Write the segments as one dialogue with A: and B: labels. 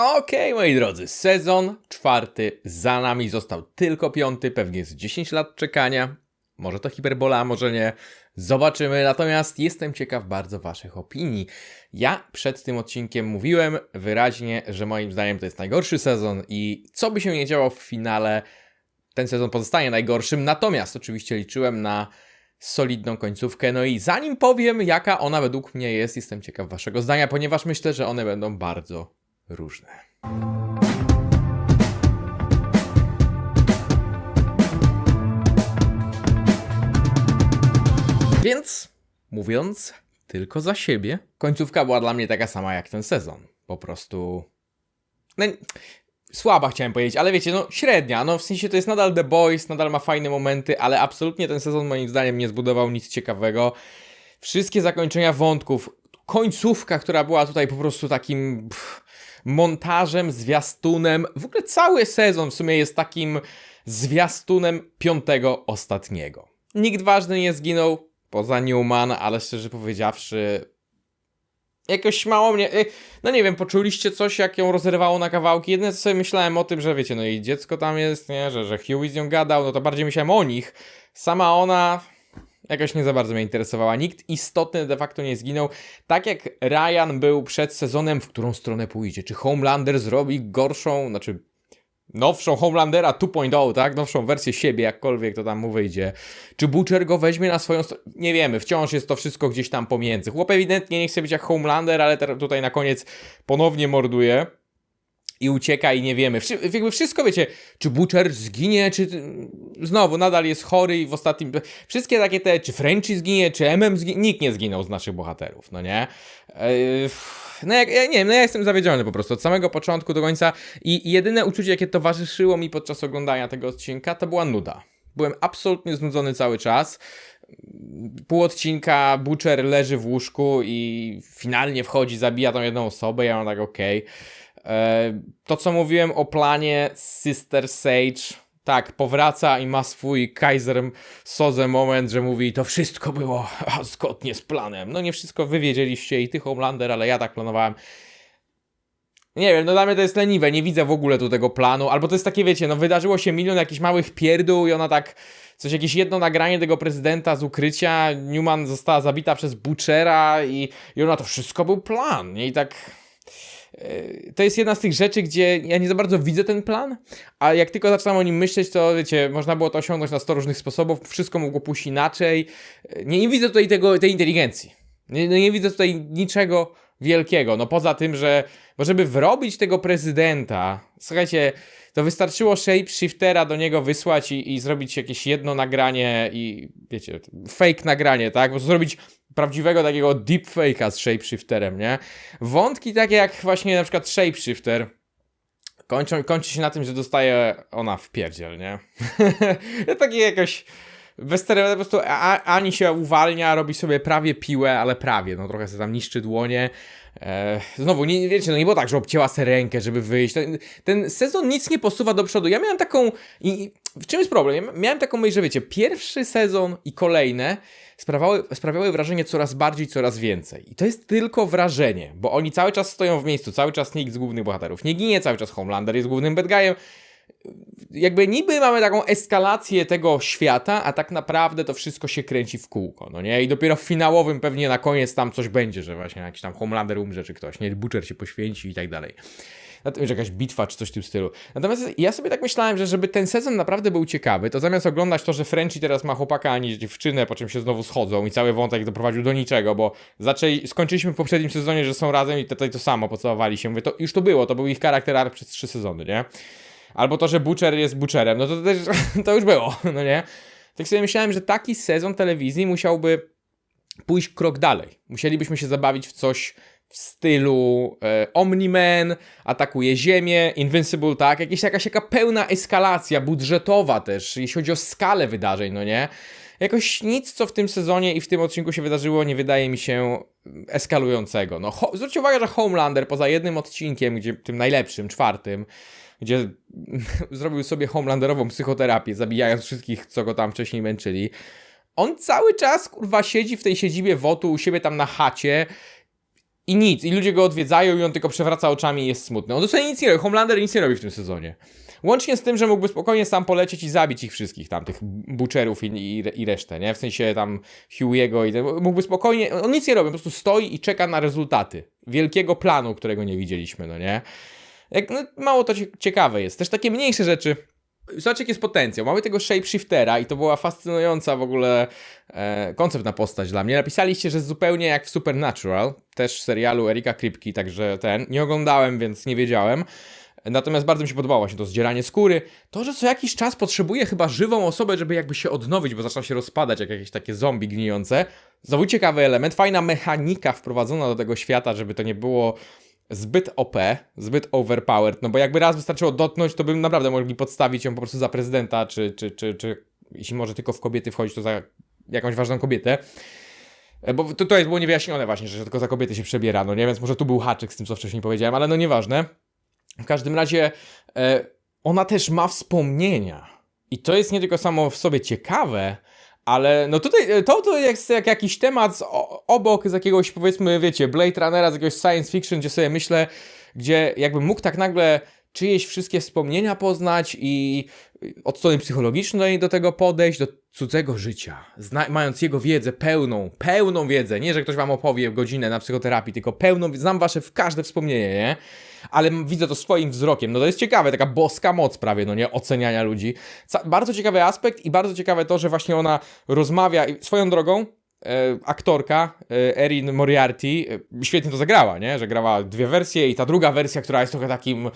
A: Okej, moi drodzy, sezon czwarty za nami, został tylko piąty, pewnie z 10 lat czekania. Może to hiperbola, może nie. Zobaczymy, natomiast jestem ciekaw bardzo Waszych opinii. Ja przed tym odcinkiem mówiłem wyraźnie, że moim zdaniem to jest najgorszy sezon i co by się nie działo w finale, ten sezon pozostanie najgorszym. Natomiast oczywiście liczyłem na solidną końcówkę. No i zanim powiem, jaka ona według mnie jest, jestem ciekaw Waszego zdania, ponieważ myślę, że one będą bardzo różne. Więc, mówiąc tylko za siebie, końcówka była dla mnie taka sama jak ten sezon. Po prostu. No, słaba chciałem powiedzieć, ale wiecie, no średnia. No w sensie to jest nadal The Boys, nadal ma fajne momenty, ale absolutnie ten sezon moim zdaniem nie zbudował nic ciekawego. Wszystkie zakończenia wątków, końcówka, która była tutaj po prostu takim pff, montażem, zwiastunem. W ogóle cały sezon w sumie jest takim zwiastunem piątego ostatniego. Nikt ważny nie zginął, poza Newman, ale szczerze powiedziawszy, jakoś mało mnie. y, No nie wiem, poczuliście coś, jak ją rozerwało na kawałki. Jedne sobie myślałem o tym, że wiecie, no i dziecko tam jest, nie, że, że Huey z nią gadał, no to bardziej myślałem o nich. Sama ona jakoś nie za bardzo mnie interesowała. Nikt istotny de facto nie zginął. Tak jak Ryan był przed sezonem, w którą stronę pójdzie. Czy Homelander zrobi gorszą, znaczy nowszą Homelandera 2.0, tak? Nowszą wersję siebie, jakkolwiek to tam mu wyjdzie. Czy Butcher go weźmie na swoją stronę? Nie wiemy, wciąż jest to wszystko gdzieś tam pomiędzy. Chłop ewidentnie nie chce być jak Homelander, ale tutaj na koniec ponownie morduje i ucieka i nie wiemy. Wszy- jakby wszystko wiecie, czy Butcher zginie, czy znowu nadal jest chory i w ostatnim... Wszystkie takie te, czy Frenchy zginie, czy MM zginie, nikt nie zginął z naszych bohaterów, no nie? Yy, no jak, ja nie wiem, no ja jestem zawiedziony po prostu od samego początku do końca i jedyne uczucie, jakie towarzyszyło mi podczas oglądania tego odcinka, to była nuda. Byłem absolutnie znudzony cały czas. Pół odcinka Butcher leży w łóżku i finalnie wchodzi, zabija tą jedną osobę, ja mam tak okej. E, To, co mówiłem o planie Sister Sage, tak, powraca i ma swój Kaiser Soze moment, że mówi, to wszystko było zgodnie z planem. No nie wszystko wy wiedzieliście i ty Homelander, ale ja tak planowałem. Nie wiem, no dla mnie to jest leniwe, nie widzę w ogóle tu tego planu, albo to jest takie, wiecie, no wydarzyło się milion jakichś małych pierdół i ona tak, coś, jakieś jedno nagranie tego prezydenta z ukrycia, Newman została zabita przez Butchera i, i ona, to wszystko był plan, nie? I tak... Yy, To jest jedna z tych rzeczy, gdzie ja nie za bardzo widzę ten plan, a jak tylko zaczynam o nim myśleć, to wiecie, można było to osiągnąć na 100 różnych sposobów, wszystko mogło pójść inaczej. Yy, Nie, nie widzę tutaj tego, tej inteligencji. Nie, no nie widzę tutaj niczego wielkiego. No poza tym, że bo żeby wrobić tego prezydenta, słuchajcie, to wystarczyło shapeshiftera do niego wysłać i, i zrobić jakieś jedno nagranie i wiecie, fake nagranie, tak? Bo zrobić prawdziwego takiego deepfake'a z shapeshifterem, nie? Wątki takie jak właśnie na przykład shapeshifter kończą, kończy się na tym, że dostaje ona w pierdziel, nie? Takie jakoś bezsterowe, po prostu Ani się uwalnia, robi sobie prawie piłę, ale prawie, no trochę sobie tam niszczy dłonie. E, znowu, nie, wiecie, no nie było tak, że obcięła sobie rękę, żeby wyjść. Ten, ten sezon nic nie posuwa do przodu. Ja miałem taką... I, w czym jest problem? Miałem taką myśl, że wiecie, pierwszy sezon i kolejne sprawiały, sprawiały wrażenie coraz bardziej, coraz więcej. I to jest tylko wrażenie, bo oni cały czas stoją w miejscu, cały czas nikt z głównych bohaterów nie ginie, cały czas Homelander jest głównym bad. Jakby niby mamy taką eskalację tego świata, a tak naprawdę to wszystko się kręci w kółko, no nie? I dopiero w finałowym pewnie na koniec tam coś będzie, że właśnie jakiś tam Homelander umrze czy ktoś, nie? Butcher się poświęci i tak dalej. Natomiast jakaś bitwa czy coś w tym stylu. Natomiast ja sobie tak myślałem, że żeby ten sezon naprawdę był ciekawy, to zamiast oglądać to, że Frenchy teraz ma chłopaka, a nie dziewczynę, po czym się znowu schodzą i cały wątek doprowadził do niczego, bo zaczęli, skończyliśmy w poprzednim sezonie, że są razem i tutaj to samo, pocałowali się. Mówię, to już to było, to był ich charakter przez trzy sezony, nie? Albo to, że Butcher jest Butcherem, no to też to już było, no nie? Tak sobie myślałem, że taki sezon telewizji musiałby pójść krok dalej. Musielibyśmy się zabawić w coś w stylu e, Omni-Man, atakuje Ziemię, Invincible, tak? Jakieś, jakaś taka pełna eskalacja budżetowa też, jeśli chodzi o skalę wydarzeń, no nie? Jakoś nic, co w tym sezonie i w tym odcinku się wydarzyło, nie wydaje mi się eskalującego. No, zwróćcie uwagę, że Homelander poza jednym odcinkiem, gdzie tym najlepszym, czwartym, gdzie zrobił sobie homelanderową psychoterapię, zabijając wszystkich, co go tam wcześniej męczyli. On cały czas, kurwa, siedzi w tej siedzibie WOTU u siebie tam na chacie I nic, i ludzie go odwiedzają i on tylko przewraca oczami i jest smutny. On dosłownie nic nie robi, Homelander nic nie robi w tym sezonie. Łącznie z tym, że mógłby spokojnie sam polecieć i zabić ich wszystkich tam, tych butcherów i, i, i resztę, nie? W sensie tam Hughie'ego i ten, mógłby spokojnie, on nic nie robi, po prostu stoi i czeka na rezultaty wielkiego planu, którego nie widzieliśmy, no nie? Jak, no, mało to cie- ciekawe jest. Też takie mniejsze rzeczy. Zobaczcie, jaki jest potencjał. Mamy tego shapeshiftera i to była fascynująca w ogóle e, konceptna postać dla mnie. Napisaliście, że zupełnie jak w Supernatural, też serialu Erika Kripki, także ten. Nie oglądałem, więc nie wiedziałem. Natomiast bardzo mi się podobało właśnie to zdzieranie skóry. To, że co jakiś czas potrzebuje chyba żywą osobę, żeby jakby się odnowić, bo zaczął się rozpadać jak jakieś takie zombie gnijące. Znowu ciekawy element, fajna mechanika wprowadzona do tego świata, żeby to nie było zbyt OP, zbyt overpowered, no bo jakby raz wystarczyło dotknąć, to by naprawdę mogli podstawić ją po prostu za prezydenta, czy, czy, czy, czy jeśli może tylko w kobiety wchodzić, to za jakąś ważną kobietę. E, Bo to, to jest było niewyjaśnione właśnie, że tylko za kobiety się przebiera, no nie? Więc może tu był haczyk z tym, co wcześniej powiedziałem, ale no nieważne. W każdym razie e, ona też ma wspomnienia. I to jest nie tylko samo w sobie ciekawe, ale no tutaj e, to, to jest jak jakiś temat z, obok z jakiegoś powiedzmy, wiecie, Blade Runnera, z jakiegoś science fiction, gdzie sobie myślę, gdzie jakbym mógł tak nagle czyjeś wszystkie wspomnienia poznać i od strony psychologicznej do tego podejść, do cudzego życia, zna- mając jego wiedzę pełną, pełną wiedzę, nie, że ktoś wam opowie godzinę na psychoterapii, tylko pełną, znam wasze w każde wspomnienie, nie? Ale widzę to swoim wzrokiem, no to jest ciekawe, taka boska moc prawie, no nie, oceniania ludzi. Ca- bardzo ciekawy aspekt i bardzo ciekawe to, że właśnie ona rozmawia, swoją drogą, e, aktorka e, Erin Moriarty e, świetnie to zagrała, nie? Że grała dwie wersje i ta druga wersja, która jest trochę takim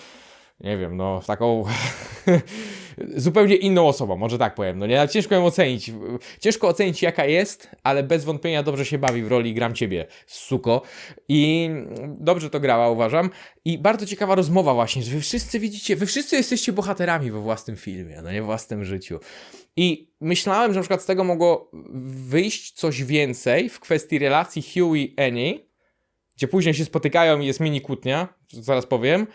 A: nie wiem, no taką zupełnie inną osobą, może tak powiem, no nie, ciężko ją ocenić, ciężko ocenić jaka jest, ale bez wątpienia dobrze się bawi w roli gram ciebie, suko. I dobrze to grała, uważam. I bardzo ciekawa rozmowa właśnie, że wy wszyscy widzicie, wy wszyscy jesteście bohaterami we własnym filmie, no nie, w własnym życiu. I myślałem, że na przykład z tego mogło wyjść coś więcej w kwestii relacji Hugh i Annie, gdzie później się spotykają i jest mini kłótnia, zaraz powiem,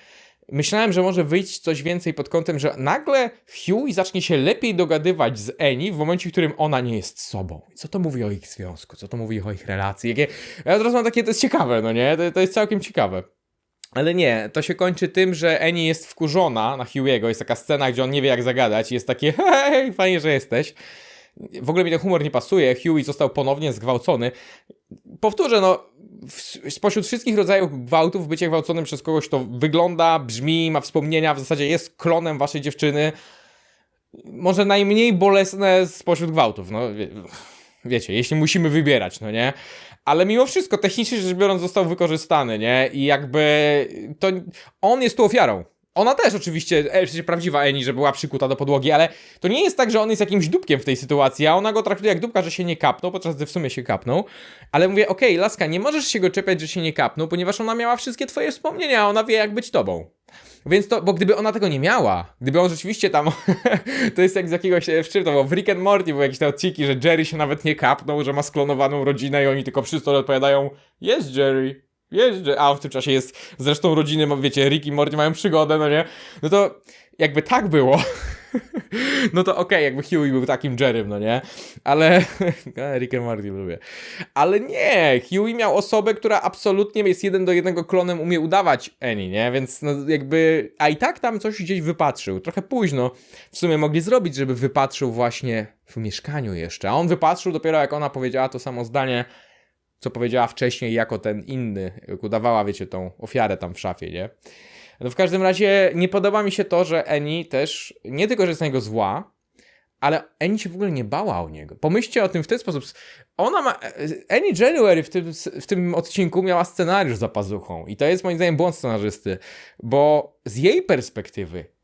A: Myślałem, że może wyjść coś więcej pod kątem, że nagle Hugh zacznie się lepiej dogadywać z Annie w momencie, w którym ona nie jest sobą. Co to mówi o ich związku? Co to mówi o ich relacji? Jakie... Ja teraz mam takie, to jest ciekawe, no nie? To, to jest całkiem ciekawe. Ale nie, to się kończy tym, że Annie jest wkurzona na Hugh'ego. Jest taka scena, gdzie on nie wie jak zagadać i jest takie hej, fajnie, że jesteś. W ogóle mi ten humor nie pasuje. Hughie został ponownie zgwałcony. Powtórzę, no, spośród wszystkich rodzajów gwałtów, bycie gwałconym przez kogoś, kto wygląda, brzmi, ma wspomnienia, w zasadzie jest klonem waszej dziewczyny, może najmniej bolesne spośród gwałtów, no wie, wiecie, jeśli musimy wybierać, no nie? Ale mimo wszystko, technicznie rzecz biorąc, został wykorzystany, nie? I jakby to on jest tu ofiarą. Ona też oczywiście, e, w sensie prawdziwa Eni, że była przykuta do podłogi, ale to nie jest tak, że on jest jakimś dupkiem w tej sytuacji, a ona go traktuje jak dupka, że się nie kapnął, podczas gdy w sumie się kapnął. Ale mówię, okej, laska, nie możesz się go czepiać, że się nie kapnął, ponieważ ona miała wszystkie twoje wspomnienia, a ona wie jak być tobą. Więc to, bo gdyby ona tego nie miała, gdyby on rzeczywiście tam, to jest jak z jakiegoś, e, w było, w Rick and Morty były jakieś te odcinki, że Jerry się nawet nie kapnął, że ma sklonowaną rodzinę i oni tylko wszyscy odpowiadają, jest Jerry, Jerry, a w tym czasie jest, zresztą rodziny, wiecie, Rick i Morty mają przygodę, no nie? No to jakby tak było, no to okej, jakby Huey był takim Jerrym, no nie? Ale, Rick and Morty lubię. Ale nie, Huey miał osobę, która absolutnie jest jeden do jednego klonem, umie udawać Annie, nie? Więc no jakby, a i tak tam coś gdzieś wypatrzył. Trochę późno w sumie mogli zrobić, żeby wypatrzył właśnie w mieszkaniu jeszcze. A on wypatrzył dopiero jak ona powiedziała to samo zdanie, co powiedziała wcześniej jako ten inny, udawała, wiecie, tą ofiarę tam w szafie, nie? No w każdym razie nie podoba mi się to, że Annie też, nie tylko, że jest na niego zła, ale Annie się w ogóle nie bała o niego. Pomyślcie o tym w ten sposób. Ona ma. Annie January w tym, w tym odcinku miała scenariusz za pazuchą. I to jest moim zdaniem błąd scenarzysty, bo z jej perspektywy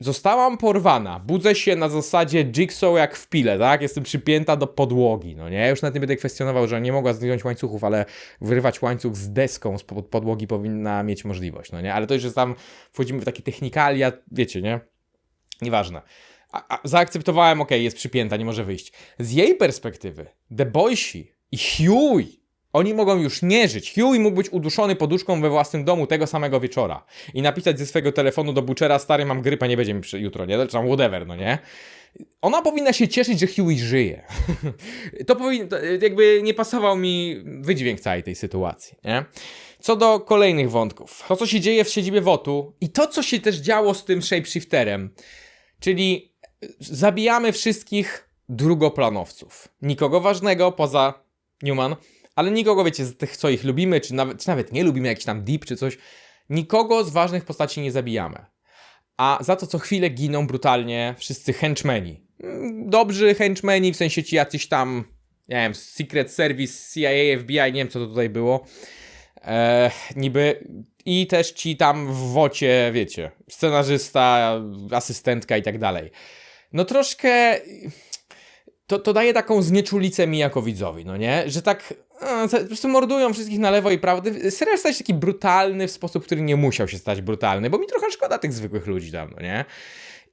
A: zostałam porwana. Budzę się na zasadzie jigsaw jak w pile, tak? Jestem przypięta do podłogi. No nie, już nawet nie będę kwestionował, że nie mogła zdjąć łańcuchów, ale wyrywać łańcuch z deską z pod podłogi powinna mieć możliwość, no nie? Ale to już jest tam, wchodzimy w takie technikalia, wiecie, nie? Nieważne. A, a, zaakceptowałem, okej, jest przypięta, nie może wyjść. Z jej perspektywy, The Boysi i Huey, Oni mogą już nie żyć. Huey mógł być uduszony poduszką we własnym domu tego samego wieczora i napisać ze swojego telefonu do Butchera, stary, mam grypę, nie będzie mi jutro, nie? Czy tam whatever, no nie? Ona powinna się cieszyć, że Huey żyje. to powinno, to jakby nie pasował mi wydźwięk całej tej sytuacji, nie? Co do kolejnych wątków. To, co się dzieje w siedzibie WOTU i to, co się też działo z tym shapeshifterem, czyli zabijamy wszystkich drugoplanowców. Nikogo ważnego poza Newman, ale nikogo, wiecie, z tych, co ich lubimy, czy nawet, czy nawet nie lubimy, jakiś tam deep, czy coś. Nikogo z ważnych postaci nie zabijamy. A za to co chwilę giną brutalnie wszyscy henchmeni. Mm, Dobrzy henchmeni, w sensie ci jacyś tam, nie wiem, Secret Service, CIA, FBI, nie wiem co to tutaj było. Niby. I też ci tam w wocie, wiecie, scenarzysta, asystentka i tak dalej. No troszkę. To, to daje taką znieczulicę mi jako widzowi, no nie? Że tak po prostu mordują wszystkich na lewo i prawo. Serial stał się taki brutalny w sposób, który nie musiał się stać brutalny, bo mi trochę szkoda tych zwykłych ludzi tam, no nie?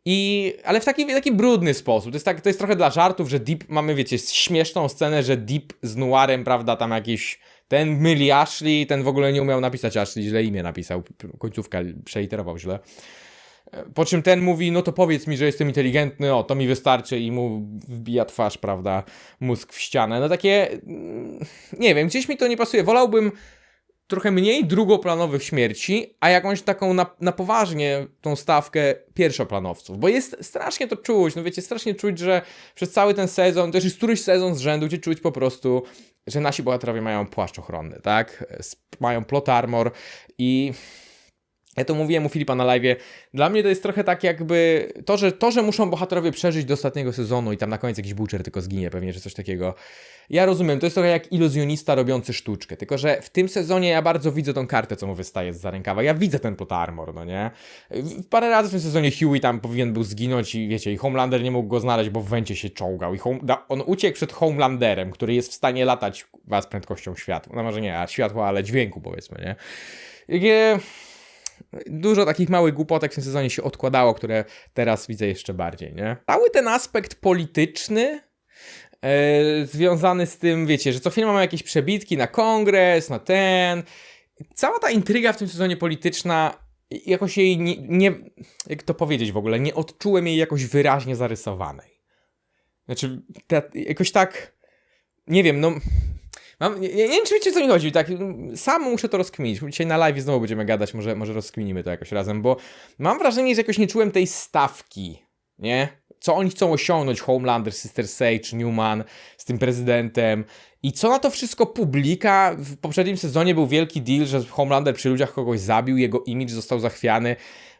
A: I, ale w taki, taki brudny sposób. To jest, tak, to jest trochę dla żartów, że Deep, mamy, wiecie, śmieszną scenę, że Deep z Noirem, prawda, tam jakiś, ten myli Ashley, ten w ogóle nie umiał napisać Ashley, źle imię napisał, końcówka przeliterował źle. Po czym ten mówi, no to powiedz mi, że jestem inteligentny, o, to mi wystarczy i mu wbija twarz, prawda, mózg w ścianę. No takie, mm, nie wiem, gdzieś mi to nie pasuje. Wolałbym trochę mniej drugoplanowych śmierci, a jakąś taką na, na poważnie tą stawkę pierwszoplanowców, bo jest strasznie to czuć, no wiecie, strasznie czuć, że przez cały ten sezon, już jest któryś sezon z rzędu, gdzie czuć po prostu, że nasi bohaterowie mają płaszcz ochronny, tak, mają plot armor i ja to mówiłem u Filipa na live. Dla mnie to jest trochę tak jakby to, że to, że muszą bohaterowie przeżyć do ostatniego sezonu i tam na koniec jakiś butcher tylko zginie pewnie, czy coś takiego. Ja rozumiem, to jest trochę jak iluzjonista robiący sztuczkę, tylko że w tym sezonie ja bardzo widzę tą kartę, co mu wystaje z rękawa. Ja widzę ten plot armor, no nie? Parę razy w tym sezonie Huey tam powinien był zginąć i wiecie, i Homelander nie mógł go znaleźć, bo w węcie się czołgał i home, on uciekł przed Homelanderem, który jest w stanie latać z prędkością światła. No może nie, a światła, ale dźwięku powiedzmy, nie? Jakie dużo takich małych głupotek w tym sezonie się odkładało, które teraz widzę jeszcze bardziej, nie? Cały ten aspekt polityczny e, związany z tym, wiecie, że co chwilę mamy jakieś przebitki na kongres, na ten. Cała ta intryga w tym sezonie polityczna, jakoś jej nie, nie jak to powiedzieć w ogóle, nie odczułem jej jakoś wyraźnie zarysowanej. Znaczy, jakoś tak, nie wiem, no Mam, nie, nie, wiem, czy wiecie, co mi chodzi. Tak, sam muszę to rozkminić. Dzisiaj na live znowu będziemy gadać, może, może rozkminimy to jakoś razem, bo mam wrażenie, że jakoś nie czułem tej stawki, nie? Co oni chcą osiągnąć, Homelander, Sister Sage, Newman z tym prezydentem i co na to wszystko publika? W poprzednim sezonie był wielki deal, że Homelander przy ludziach kogoś zabił, jego imidż został zachwiany.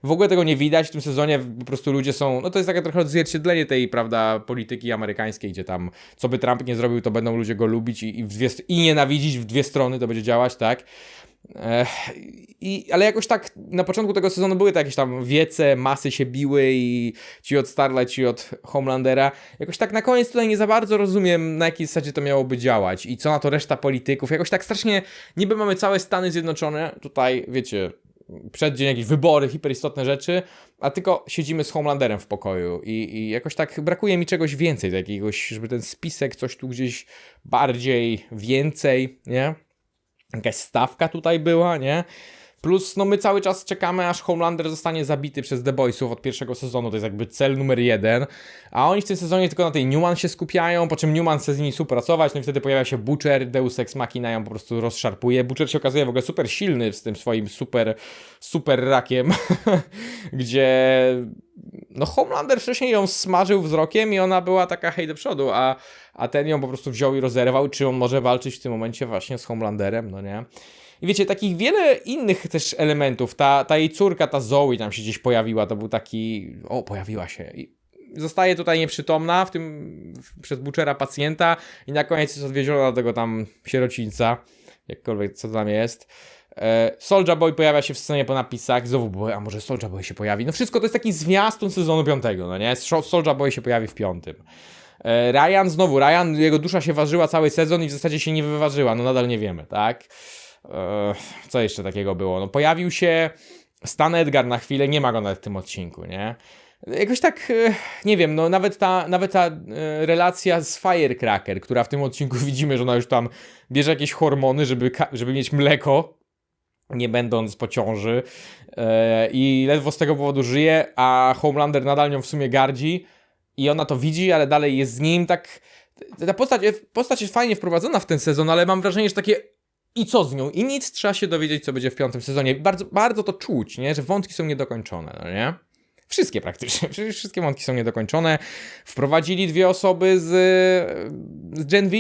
A: W ogóle tego nie widać w tym sezonie, po prostu ludzie są, no to jest takie trochę odzwierciedlenie tej, prawda, polityki amerykańskiej, gdzie tam, co by Trump nie zrobił, to będą ludzie go lubić i, i, dwie, i nienawidzić w dwie strony, to będzie działać, tak? I, ale jakoś tak na początku tego sezonu były to jakieś tam wiece, masy się biły i ci od Starlight, ci od Homelandera. Jakoś tak na koniec tutaj nie za bardzo rozumiem, na jakiej zasadzie to miałoby działać i co na to reszta polityków. Jakoś tak strasznie, niby mamy całe Stany Zjednoczone, tutaj wiecie, przed dzień jakieś wybory, hiperistotne rzeczy, a tylko siedzimy z Homelanderem w pokoju i, i jakoś tak brakuje mi czegoś więcej, jakiegoś, żeby ten spisek coś tu gdzieś bardziej, więcej, nie? jakaś stawka tutaj była, nie? Plus, no my cały czas czekamy, aż Homelander zostanie zabity przez The Boysów od pierwszego sezonu, to jest jakby cel numer jeden, a oni w tym sezonie tylko na tej Newman się skupiają, po czym Newman chce z nimi współpracować, no i wtedy pojawia się Butcher, Deus Ex Machina ją po prostu rozszarpuje. Butcher się okazuje w ogóle super silny z tym swoim super, super rakiem, gdzie no Homelander wcześniej ją smażył wzrokiem i ona była taka hej do przodu, a, a ten ją po prostu wziął i rozerwał, czy on może walczyć w tym momencie właśnie z Homelanderem, no nie? I wiecie, takich wiele innych też elementów, ta, ta jej córka, ta Zoe tam się gdzieś pojawiła, to był taki, o, pojawiła się i zostaje tutaj nieprzytomna, w tym przez Butchera pacjenta i na koniec jest odwieziona do tego tam sierocińca, jakkolwiek co tam jest. E, Soldier Boy pojawia się w scenie po napisach, znowu a może Soldier Boy się pojawi. No wszystko to jest taki zwiastun sezonu piątego, no nie? Soldier Boy się pojawi w piątym. E, Ryan znowu, Ryan, jego dusza się ważyła cały sezon i w zasadzie się nie wyważyła, no nadal nie wiemy, tak? E, co jeszcze takiego było? No pojawił się Stan Edgar na chwilę, nie ma go nawet w tym odcinku, nie? Jakoś tak, e, nie wiem, no nawet ta, nawet ta e, relacja z Firecracker, która w tym odcinku widzimy, że ona już tam bierze jakieś hormony, żeby, żeby mieć mleko, nie będąc po ciąży e, i ledwo z tego powodu żyje, a Homelander nadal nią w sumie gardzi i ona to widzi, ale dalej jest z nim, tak ta postać, postać jest fajnie wprowadzona w ten sezon, ale mam wrażenie, że takie i co z nią? I nic, trzeba się dowiedzieć, co będzie w piątym sezonie. Bardzo, bardzo to czuć, nie? że wątki są niedokończone, no nie? Wszystkie praktycznie, wszystkie wątki są niedokończone. Wprowadzili dwie osoby z, z Gen V.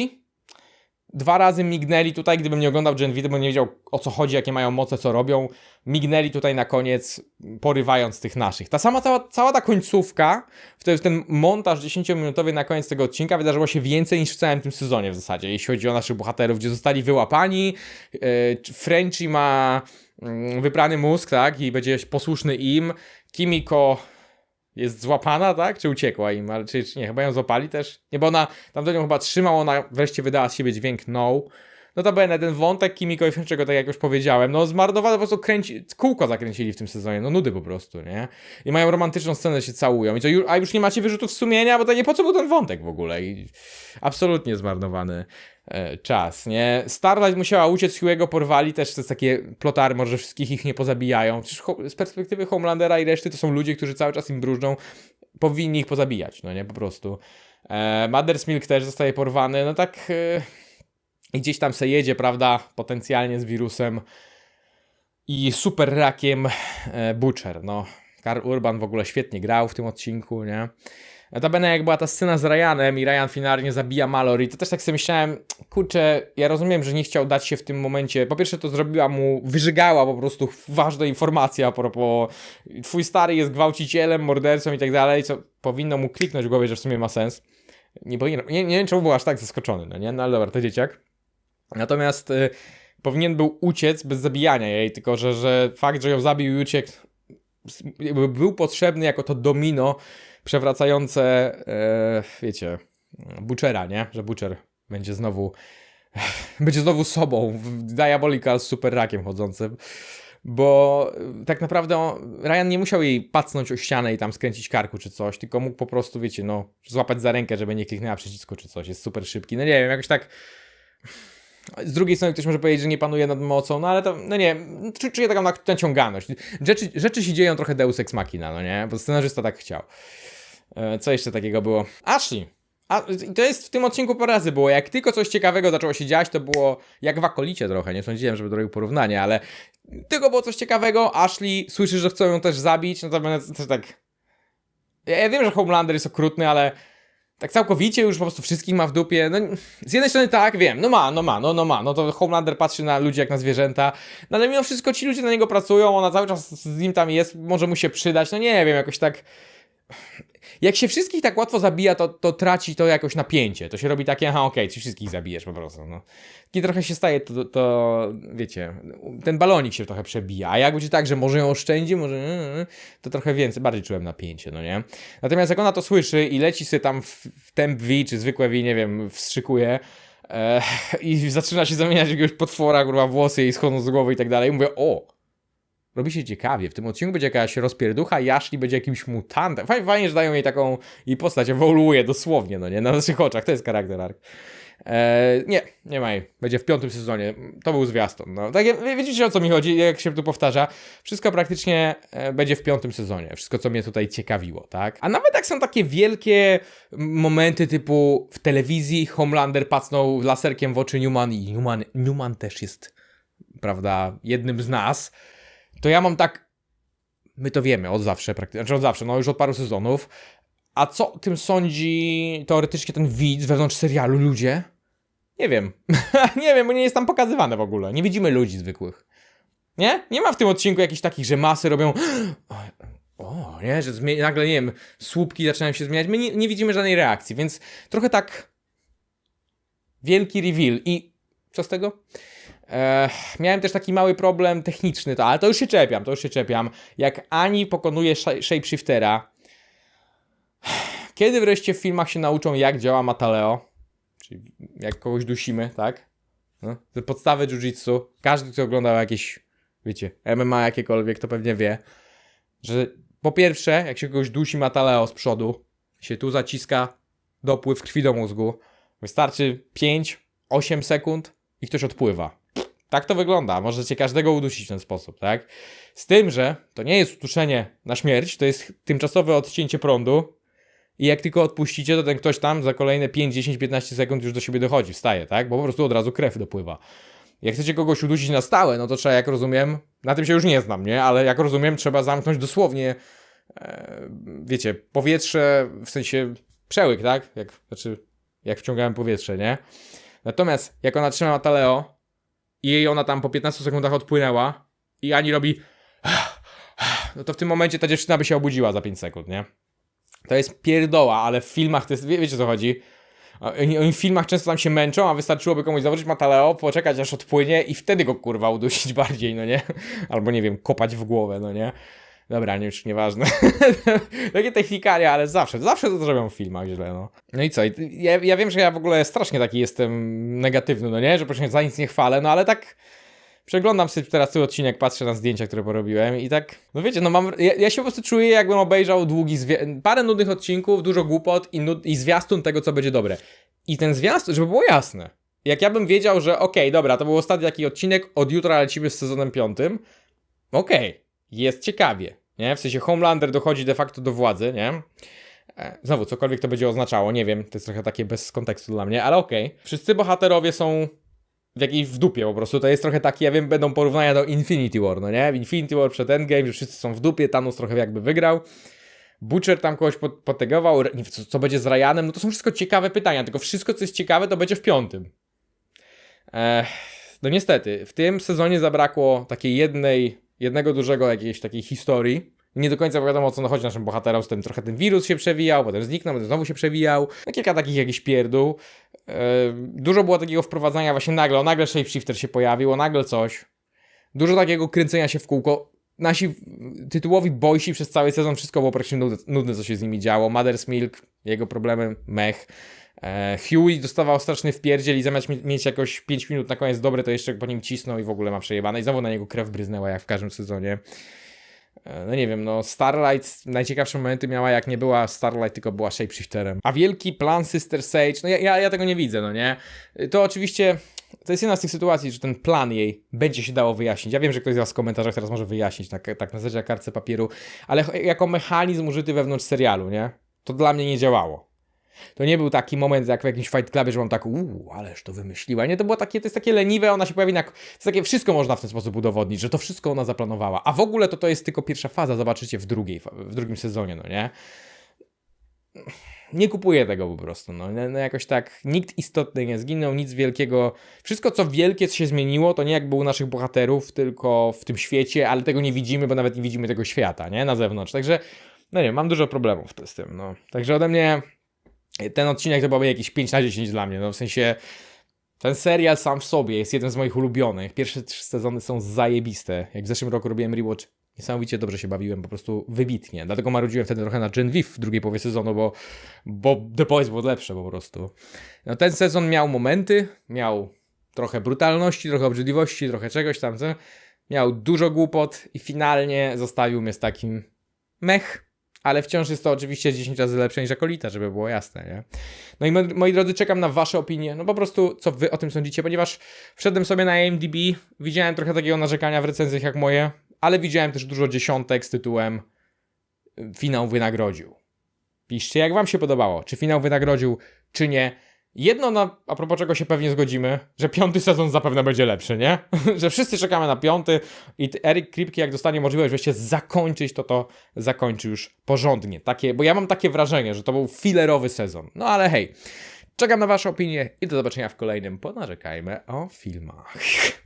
A: Dwa razy mignęli tutaj, gdybym nie oglądał Gen V, to bym nie wiedział o co chodzi, jakie mają moce, co robią. Mignęli tutaj na koniec, porywając tych naszych. Ta sama, cała, cała ta końcówka, w ten montaż 10-minutowy na koniec tego odcinka wydarzyło się więcej niż w całym tym sezonie w zasadzie, jeśli chodzi o naszych bohaterów, gdzie zostali wyłapani. Yy, Frenchy ma yy, wyprany mózg, tak, i będzie posłuszny im. Kimiko jest złapana, tak? Czy uciekła im? Ale czy, czy nie? Chyba ją złapali też? Nie, bo ona tam do nią chyba trzymał, ona wreszcie wydała z siebie dźwięk no. No to będę ten wątek Kimiko i Frenchego, tak jak już powiedziałem, no zmarnowano po prostu kręci, kółko zakręcili w tym sezonie, no nudy po prostu, nie? I mają romantyczną scenę, się całują i co, a już nie macie wyrzutów sumienia, bo to nie po co był ten wątek w ogóle i absolutnie zmarnowany czas, nie? Starlight musiała uciec, Hugh'ego porwali, też to jest takie plotary, może wszystkich ich nie pozabijają, przecież z perspektywy Homelandera i reszty to są ludzie, którzy cały czas im bróżdżą, powinni ich pozabijać, no nie, po prostu. E, Mother's Milk też zostaje porwany, no tak... E, gdzieś tam se jedzie, prawda, potencjalnie z wirusem i super rakiem e, Butcher, no. Karl Urban w ogóle świetnie grał w tym odcinku, nie? Notabene jak była ta scena z Ryanem i Ryan finalnie zabija Mallory, to też tak sobie myślałem, kurczę, ja rozumiem, że nie chciał dać się w tym momencie, po pierwsze to zrobiła mu, wyżygała po prostu ważne informacje a propos, twój stary jest gwałcicielem, mordercą i tak dalej, co powinno mu kliknąć w głowie, że w sumie ma sens. Nie, powinien, nie, nie wiem, czemu był aż tak zaskoczony, no nie? No ale dobra, to dzieciak. Natomiast y, powinien był uciec bez zabijania jej, tylko że, że fakt, że ją zabił i uciekł, był potrzebny jako to domino przewracające, e, wiecie, Butchera, nie? Że Butcher będzie znowu będzie znowu sobą, Diabolical z super rakiem chodzącym. Bo tak naprawdę Ryan nie musiał jej pacnąć o ścianę i tam skręcić karku czy coś, tylko mógł po prostu, wiecie, no, złapać za rękę, żeby nie kliknęła przycisku czy coś. Jest super szybki. No nie wiem, jakoś tak z drugiej strony ktoś może powiedzieć, że nie panuje nad mocą, no ale to, no nie, czuję taką naciąganość. Rzeczy, rzeczy się dzieją trochę Deus Ex Machina, no nie? Bo scenarzysta tak chciał. Co jeszcze takiego było? Ashley. A to jest w tym odcinku po razy było. Jak tylko coś ciekawego zaczęło się dziać, to było jak w akolicie trochę. Nie sądziłem, żeby robił porównanie, ale tylko było coś ciekawego. Ashley słyszy, że chcą ją też zabić, no to będę też tak. Ja, ja wiem, że Homelander jest okrutny, ale tak całkowicie już po prostu wszystkich ma w dupie. No, z jednej strony tak, wiem, no ma, no ma, no, no ma, no to Homelander patrzy na ludzi jak na zwierzęta, no ale mimo wszystko ci ludzie na niego pracują, ona cały czas z nim tam jest, może mu się przydać, no nie wiem, jakoś tak... Jak się wszystkich tak łatwo zabija, to, to traci to jakoś napięcie. To się robi takie, aha, okej, okay, czy wszystkich zabijesz po prostu, no. I trochę się staje to, to, wiecie, ten balonik się trochę przebija, a jak będzie tak, że może ją oszczędzi, może, to trochę więcej, bardziej czułem napięcie, no nie? Natomiast jak ona to słyszy i leci sobie tam w, w temp V, czy zwykłe V, nie wiem, wstrzykuje, e, i zaczyna się zamieniać w jakiegoś potwora, kurwa, włosy jej schodzą z głowy i tak dalej, mówię, o, robi się ciekawie. W tym odcinku będzie jakaś rozpierducha i Ashley będzie jakimś mutantem. Fajnie, fajnie, że dają jej taką jej postać, ewoluuje dosłownie, no nie? Na naszych oczach. To jest charakter ark. Eee, nie, nie ma jej. Będzie w piątym sezonie. To był zwiastun. No. Tak, wiecie o co mi chodzi, jak się tu powtarza. Wszystko praktycznie e, będzie w piątym sezonie. Wszystko, co mnie tutaj ciekawiło, tak? A nawet jak są takie wielkie momenty typu w telewizji Homelander pacnął laserkiem w oczy Newman i Newman, Newman też jest, prawda, jednym z nas to ja mam tak. My to wiemy od zawsze, praktycznie, znaczy od zawsze, no już od paru sezonów. A co o tym sądzi teoretycznie ten widz wewnątrz serialu ludzie? Nie wiem. nie wiem, bo nie jest tam pokazywane w ogóle. Nie widzimy ludzi zwykłych. Nie? Nie ma w tym odcinku jakichś takich, że masy robią. O, nie, że nagle, nie wiem, słupki zaczynają się zmieniać. My nie, nie widzimy żadnej reakcji, więc trochę tak. Wielki reveal. I co z tego? Miałem też taki mały problem techniczny, to, ale to już się czepiam, to już się czepiam. Jak Ani pokonuje shapeshiftera, kiedy wreszcie w filmach się nauczą, jak działa Mataleo? Czyli jak kogoś dusimy, tak? No, podstawy jiu-jitsu. Każdy, kto oglądał jakieś, wiecie, MMA jakiekolwiek, to pewnie wie, że Po pierwsze, jak się kogoś dusi Mataleo z przodu, się tu zaciska dopływ krwi do mózgu, wystarczy 5-8 sekund i ktoś odpływa. Tak to wygląda. Możecie każdego udusić w ten sposób, tak? Z tym, że to nie jest uduszenie na śmierć, to jest tymczasowe odcięcie prądu i jak tylko odpuścicie, to ten ktoś tam za kolejne 5, 10, 15 sekund już do siebie dochodzi, wstaje, tak? Bo po prostu od razu krew dopływa. Jak chcecie kogoś udusić na stałe, no to trzeba, jak rozumiem, na tym się już nie znam, nie? Ale jak rozumiem, trzeba zamknąć dosłownie, e, wiecie, powietrze, w sensie przełyk, tak? Jak, znaczy, jak wciągałem powietrze, nie? Natomiast jak ona trzyma Mataleo i ona tam po 15 sekundach odpłynęła i Ani robi no to w tym momencie ta dziewczyna by się obudziła za 5 sekund, nie? To jest pierdoła, ale w filmach to jest, wie, wiecie o co chodzi? Oni w filmach często tam się męczą, a wystarczyłoby komuś założyć Mataleo, poczekać aż odpłynie i wtedy go kurwa udusić bardziej, no nie? Albo nie wiem, kopać w głowę, no nie? Dobra, nie, już nieważne. Takie technikalia, ale zawsze, zawsze to zrobią w filmach źle, no. No i co? Ja, ja wiem, że ja w ogóle strasznie taki jestem negatywny, no nie? Że proszę za nic nie chwalę, no ale tak przeglądam sobie teraz ten odcinek, patrzę na zdjęcia, które porobiłem i tak, no wiecie, no mam, ja, ja się po prostu czuję jakbym obejrzał długi, parę nudnych odcinków, dużo głupot i, nud- i zwiastun tego, co będzie dobre. I ten zwiastun, żeby było jasne, jak ja bym wiedział, że okej, dobra, to był ostatni taki odcinek, od jutra lecimy z sezonem piątym, okej, jest ciekawie, nie? W sensie Homelander dochodzi de facto do władzy, nie? E, Znowu, cokolwiek to będzie oznaczało, nie wiem, to jest trochę takie bez kontekstu dla mnie, ale okej. Wszyscy bohaterowie są w jakiejś w dupie po prostu. To jest trochę taki, ja wiem, będą porównania do Infinity War, no nie? W Infinity War przed Endgame, że wszyscy są w dupie, Thanos trochę jakby wygrał. Butcher tam kogoś pot- potegował, co, co będzie z Ryanem, no to są wszystko ciekawe pytania, tylko wszystko, co jest ciekawe, to będzie w piątym. Ech, no niestety, w tym sezonie zabrakło takiej jednej, jednego dużego jakiejś takiej historii. Nie do końca wiadomo, o co chodzi naszym bohaterom, z tym trochę ten wirus się przewijał, potem zniknął, potem znowu się przewijał. No kilka takich jakichś pierdół. Yy, dużo było takiego wprowadzania właśnie nagle, o nagle shapeshifter się pojawił, o nagle coś. Dużo takiego kręcenia się w kółko. Nasi w- tytułowi boysi przez cały sezon wszystko było praktycznie nudne, nudne co się z nimi działo. Mother's Milk, jego problemy, mech. E, Huey dostawał straszny wpierdziel i zamiast mi- mieć jakoś 5 minut na koniec dobre, to jeszcze po nim cisnął i w ogóle ma przejebane. I znowu na niego krew bryznęła, jak w każdym sezonie. E, No nie wiem, no Starlight najciekawsze momenty miała jak nie była Starlight, tylko była shapeshifterem. A wielki plan Sister Sage, no ja, ja, ja tego nie widzę, no nie? To oczywiście, to jest jedna z tych sytuacji, że ten plan jej będzie się dało wyjaśnić. Ja wiem, że ktoś z was w komentarzach teraz może wyjaśnić, tak, tak na zasadzie kartce papieru, ale jako mechanizm użyty wewnątrz serialu, nie? To dla mnie nie działało. To nie był taki moment jak w jakimś Fight Clubie, że mam tak, uuu, ależ to wymyśliła. Nie, to było takie, to jest takie leniwe, ona się pojawi na, to jest takie, wszystko można w ten sposób udowodnić, że to wszystko ona zaplanowała. A w ogóle to to jest tylko pierwsza faza, zobaczycie w drugiej, w drugim sezonie, no nie? Nie kupuję tego po prostu, no, no no jakoś tak, nikt istotny nie zginął, nic wielkiego. Wszystko co wielkie, co się zmieniło, to nie jakby u naszych bohaterów, tylko w tym świecie, ale tego nie widzimy, bo nawet nie widzimy tego świata, nie? Na zewnątrz. Także, no nie, mam dużo problemów z tym, no. Także ode mnie ten odcinek to byłby jakieś 5 na 10 dla mnie, no w sensie ten serial sam w sobie jest jeden z moich ulubionych. Pierwsze trzy sezony są zajebiste. Jak w zeszłym roku robiłem rewatch, niesamowicie dobrze się bawiłem, po prostu wybitnie. Dlatego marudziłem wtedy trochę na Gen V w drugiej połowie sezonu, bo, bo The Boys było lepsze po prostu. No ten sezon miał momenty, miał trochę brutalności, trochę obrzydliwości, trochę czegoś tam, miał dużo głupot i finalnie zostawił mnie z takim mech, ale wciąż jest to oczywiście 10 razy lepsze niż Akolita, żeby było jasne, nie? No i moi, drodzy, czekam na wasze opinie, no po prostu co wy o tym sądzicie, ponieważ wszedłem sobie na IMDb, widziałem trochę takiego narzekania w recenzjach jak moje, ale widziałem też dużo dziesiątek z tytułem finał wynagrodził. Piszcie, jak wam się podobało, czy finał wynagrodził, czy nie. Jedno, na, a propos czego się pewnie zgodzimy, że piąty sezon zapewne będzie lepszy, nie? że wszyscy czekamy na piąty i Erik Kripke, jak dostanie możliwość wreszcie zakończyć, to to zakończy już porządnie. Takie, bo ja mam takie wrażenie, że to był filerowy sezon. No ale hej, czekam na wasze opinie i do zobaczenia w kolejnym Ponarzekajmy o filmach.